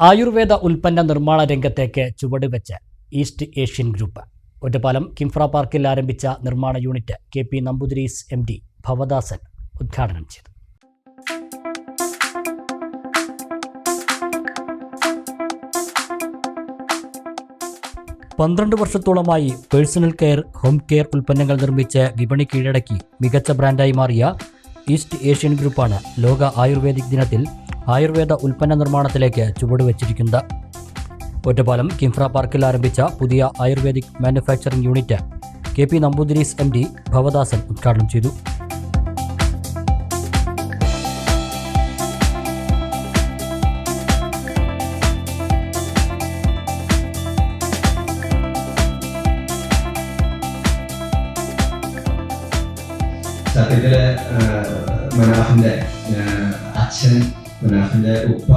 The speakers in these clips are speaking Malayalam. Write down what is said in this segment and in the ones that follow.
ആയുർവേദ ഉൽപ്പന്ന നിർമ്മാണ രംഗത്തേക്ക് ചുവടുവെച്ച് east Asian group. Ottapalam Kinfra പാർക്കിൽ ആരംഭിച്ച നിർമ്മാണ unit K P Namboodiris M D Bhavadasan ഉദ്ഘാടനം ചെയ്തു. പന്ത്രണ്ട് വർഷത്തോളമായി പേഴ്സണൽ കെയർ ഹോം കെയർ ഉൽപ്പന്നങ്ങൾ നിർമ്മിച്ച് വിപണി കീഴടക്കി മികച്ച ബ്രാൻഡായി മാറിയ ഈസ്റ്റ് ഏഷ്യൻ ഗ്രൂപ്പാണ് ലോക ആയുർവേദിക് ദിനത്തിൽ ആയുർവേദ ഉൽപ്പന്ന നിർമ്മാണത്തിലേക്ക് ചുവടുവച്ചിരിക്കുന്നത്. ഒറ്റപ്പാലം കിംഫ്ര പാർക്കിൽ ആരംഭിച്ച പുതിയ ayurvedic manufacturing unit K P Namboodiris M D Bhavadasan ഉദ്ഘാടനം ചെയ്തു. സത്യത്തിൽ മനാഫിന്റെ അച്ഛൻ മനാഫിന്റെ ഉപ്പ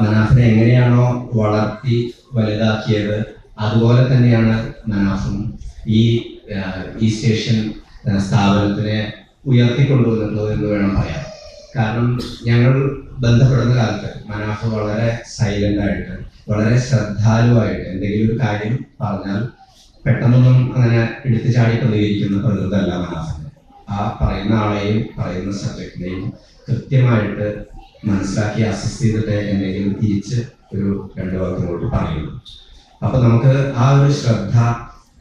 മനാഫിനെ എങ്ങനെയാണോ വളർത്തി വലുതാക്കിയത് അതുപോലെ തന്നെയാണ് മനാഫും ഈ സ്റ്റേഷൻ ആഹ്, സ്ഥാപനത്തിനെ ഉയർത്തിക്കൊണ്ടുവന്നിട്ടുള്ളത് എന്ന് വേണം പറയാം കാരണം ഞങ്ങൾ ബന്ധപ്പെടുന്ന കാലത്ത് മനാഫ് വളരെ സൈലന്റ് ആയിട്ട് വളരെ ശ്രദ്ധാലുവായിട്ട് എന്തെങ്കിലും ഒരു കാര്യം പറഞ്ഞാൽ പെട്ടെന്നൊന്നും അങ്ങനെ എടുത്തു ചാടി പ്രതികരിക്കുന്ന പ്രകൃതല്ല മനാഫിന്. ആ പറയുന്ന ആളെയും പറയുന്ന സബ്ജക്റ്റിനെയും കൃത്യമായിട്ട് മനസ്സിലാക്കി അസസ് ചെയ്തിട്ട് എന്തെങ്കിലും തിരിച്ച് ഒരു രണ്ട് വാക്കിനോട്ട് പറയുള്ളൂ അപ്പൊ നമുക്ക് ആ ഒരു ശ്രദ്ധ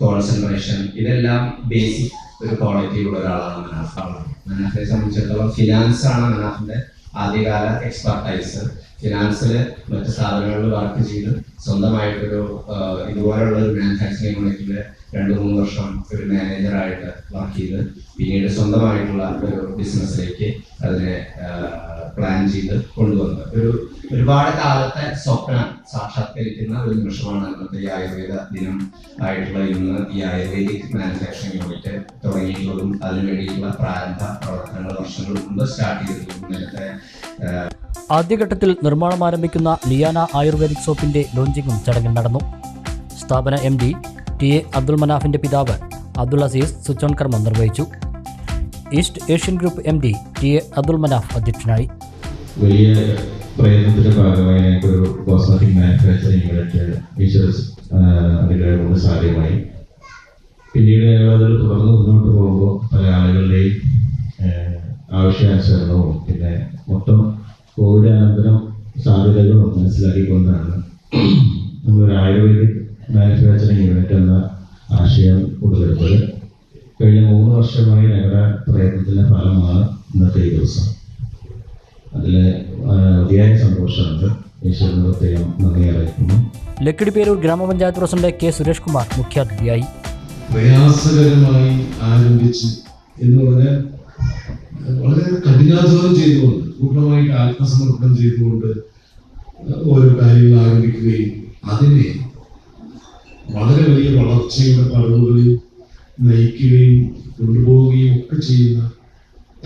കോൺസെൻട്രേഷൻ ഇതെല്ലാം ബേസിക് ഒരു ക്വാളിറ്റി ഉള്ള ഒരാളാണ് മനാഫ് മനാഫിനെ സംബന്ധിച്ചിടത്തോളം ഫിനാൻസ് ആണ് മനാഫിന്റെ ആദ്യകാല എക്സ്പെർട്ടൈസ് ഫിനാൻസിൽ മറ്റ് സ്ഥാപനങ്ങളിൽ വർക്ക് ചെയ്ത് സ്വന്തമായിട്ടൊരു ഇതുപോലുള്ള ഒരു മാനുഫാക്ചറിംഗ് യൂണിറ്റിൽ രണ്ട് മൂന്ന് വർഷം ഒരു മാനേജറായിട്ട് വർക്ക് ചെയ്ത് പിന്നീട് സ്വന്തമായിട്ടുള്ള ഒരു ബിസിനസ്സിലേക്ക് അതിനെ പ്ലാൻ ചെയ്ത് കൊണ്ടുവന്നത്. ഒരു ഒരുപാട് കാലത്തെ സ്വപ്നം സാക്ഷാത്കരിക്കുന്ന ഒരു നിമിഷമാണ് ഇന്നത്തെ ഈ ആയുർവേദ ദിനം. ആയിട്ടുള്ള ഇന്ന് ഈ ആയുർവേദിക് മാനുഫാക്ചറിംഗ് യൂണിറ്റ് തുടങ്ങിയിട്ടുള്ളതും അതിനു വേണ്ടിയിട്ടുള്ള പ്രാരംഭ പ്രവർത്തനങ്ങൾ വർഷങ്ങൾ മുമ്പ് സ്റ്റാർട്ട് ചെയ്തിട്ടുള്ളതും നേരത്തെ ആദ്യഘട്ടത്തിൽ നിർമ്മാണം ആരംഭിക്കുന്ന ലിയാന ആയുർവേദിക് സോപ്പിന്റെ ലോഞ്ചിങ്ങും ചടങ്ങിൽ നടന്നു. സ്ഥാപന M D T A Abdul മനാഫിന്റെ പിതാവ് അബ്ദുൾ അസീസ് സ്വിച്ച് കർമ്മം നിർവഹിച്ചു. East Asian group M D T A Abdul Manaf അധ്യക്ഷനായി. വലിയ പ്രയത്നത്തിന്റെ ഭാഗമായി ഞങ്ങൾക്കൊരു കോസ്മെറ്റിക് മാനുഫാക്ചറിങ് യൂണിറ്റ് ഫീച്ചേഴ്സ് അതിന്റെ കൊണ്ട് സാധ്യമായി. പിന്നീട് ഞങ്ങൾ അതിൽ തുടർന്ന് മുന്നോട്ട് പോകുമ്പോൾ പല ആളുകളുടെയും ആവശ്യാനുസരണവും പിന്നെ മൊത്തം കോവിഡ് അനന്തരം സാധ്യതകളും മനസ്സിലാക്കിക്കൊണ്ടാണ് നമ്മളൊരു ആയുർവേദിക് മാനുഫാക്ചറിങ് യൂണിറ്റ് എന്ന ആശയം കൊണ്ടുവരുന്നത്. കഴിഞ്ഞ മൂന്ന് വർഷമായി ഞങ്ങളുടെ പ്രയത്നത്തിന്റെ ഫലമാണ് ഇന്നത്തെ ഈ ദിവസം. അതിൽ അതിയായ സന്തോഷമുണ്ട്. ഈശ്വരന് പ്രത്യേകം നന്ദി അറിയിക്കുന്നു. ലക്കിടിപ്പേരൂർ ഗ്രാമപഞ്ചായത്ത് പ്രസിഡന്റ് കെ സുരേഷ് കുമാർ മുഖ്യാതിഥിയായി. പ്രയാസകരമായി ആരംഭിച്ച് എന്ന് പറഞ്ഞാൽ വളരെ കഠിനാധ്വാനം ചെയ്തുകൊണ്ട് പൂർണമായിട്ട് ആത്മസമർപ്പണം ചെയ്തുകൊണ്ട് ഓരോ കാര്യങ്ങൾ ആരംഭിക്കുകയും അതിനെ വളരെ വലിയ വളർച്ചയുടെ പടവുകളിൽ നയിക്കുകയും കൊണ്ടുപോവുകയും ഒക്കെ ചെയ്യുന്ന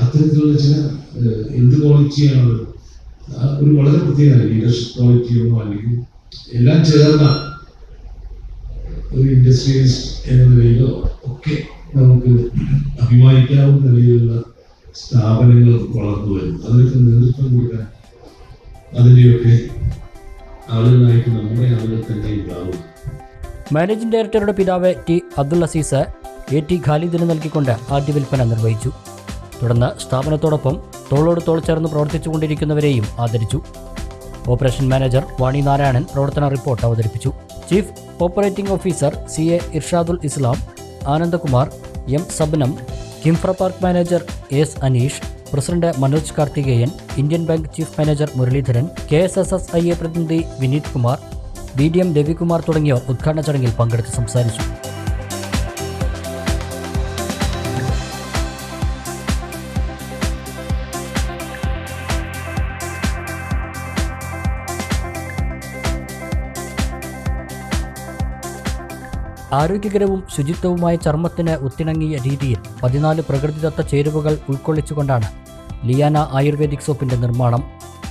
അത്തരത്തിലുള്ള ചില എന്ത് ക്വാളിറ്റിയാണ് ഒരു വളരെ പ്രത്യേക ലീഡർഷിപ്പ് ക്വാളിറ്റിയോ അല്ലെങ്കിൽ എല്ലാം ചേർന്ന ഒരു ഇൻഡസ്ട്രിയലിസ്റ്റ് എന്ന നിലയിലോ ഒക്കെ നമുക്ക് അഭിമാനിക്കാവുന്ന നിലയിലുള്ള സ്ഥാപനങ്ങൾ വളർന്നു വരും അതിനൊക്കെ നേതൃത്വം കൊടുക്കാൻ അതിന്റെയൊക്കെ ആളുകളായിട്ട് നമ്മുടെ ആളുകൾ തന്നെ ഉണ്ടാവും. മാനേജിംഗ് ഡയറക്ടറുടെ പിതാവ് T Abdul Azeez A T ഖാലിദിന് നൽകിക്കൊണ്ട് ആദ്യ വിൽപ്പന നിർവഹിച്ചു. തുടർന്ന് സ്ഥാപനത്തോടൊപ്പം തോളോട് തോൾ ചേർന്ന് പ്രവർത്തിച്ചുകൊണ്ടിരിക്കുന്നവരെയും ആദരിച്ചു. ഓപ്പറേഷൻ മാനേജർ വാണി നാരായണൻ പ്രവർത്തന റിപ്പോർട്ട് അവതരിപ്പിച്ചു. Chief operating officer C A Irshadul Islam Anandakumar M Sabnam Kinfra park manager S Aneesh president Manoj Karthikeyan Indian bank chief manager Muraleedharan K S S S I A പ്രതിനിധി Vineeth Kumar B D M Ravikumar തുടങ്ങിയവർ ഉദ്ഘാടന ചടങ്ങിൽ പങ്കെടുത്ത് സംസാരിച്ചു. ആരോഗ്യകരവും ശുചിത്വവുമായ ചർമ്മത്തിന് ഒത്തിണങ്ങിയ രീതിയിൽ പതിനാല് പ്രകൃതിദത്ത ചേരുവകൾ ഉൾക്കൊള്ളിച്ചുകൊണ്ടാണ് ലിയാന ആയുർവേദിക് സോപ്പിന്റെ നിർമ്മാണം.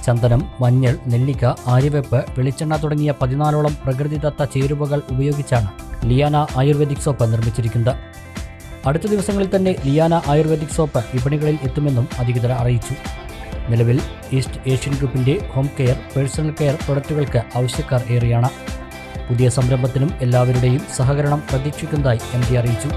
ചന്ദനം മഞ്ഞൾ നെല്ലിക്ക ആര്യവെപ്പ് വെളിച്ചെണ്ണ തുടങ്ങിയ പതിനാലോളം പ്രകൃതിദത്ത ചേരുവകൾ ഉപയോഗിച്ചാണ് ലിയാന ആയുർവേദിക് സോപ്പ് നിർമ്മിച്ചിരിക്കുന്നത്. അടുത്ത ദിവസങ്ങളിൽ തന്നെ ലിയാന ആയുർവേദിക് സോപ്പ് വിപണികളിൽ എത്തുമെന്നും അധികൃതർ അറിയിച്ചു. നിലവിൽ ഈസ്റ്റ് ഏഷ്യൻ ഗ്രൂപ്പിന്റെ ഹോം കെയർ പേഴ്സണൽ കെയർ പ്രൊഡക്റ്റുകൾക്ക് ആവശ്യക്കാർ ഏറെയാണ്. പുതിയ സംരംഭത്തിനും എല്ലാവരുടെയും സഹകരണം പ്രതീക്ഷിക്കുന്നതായി എം അറിയിച്ചു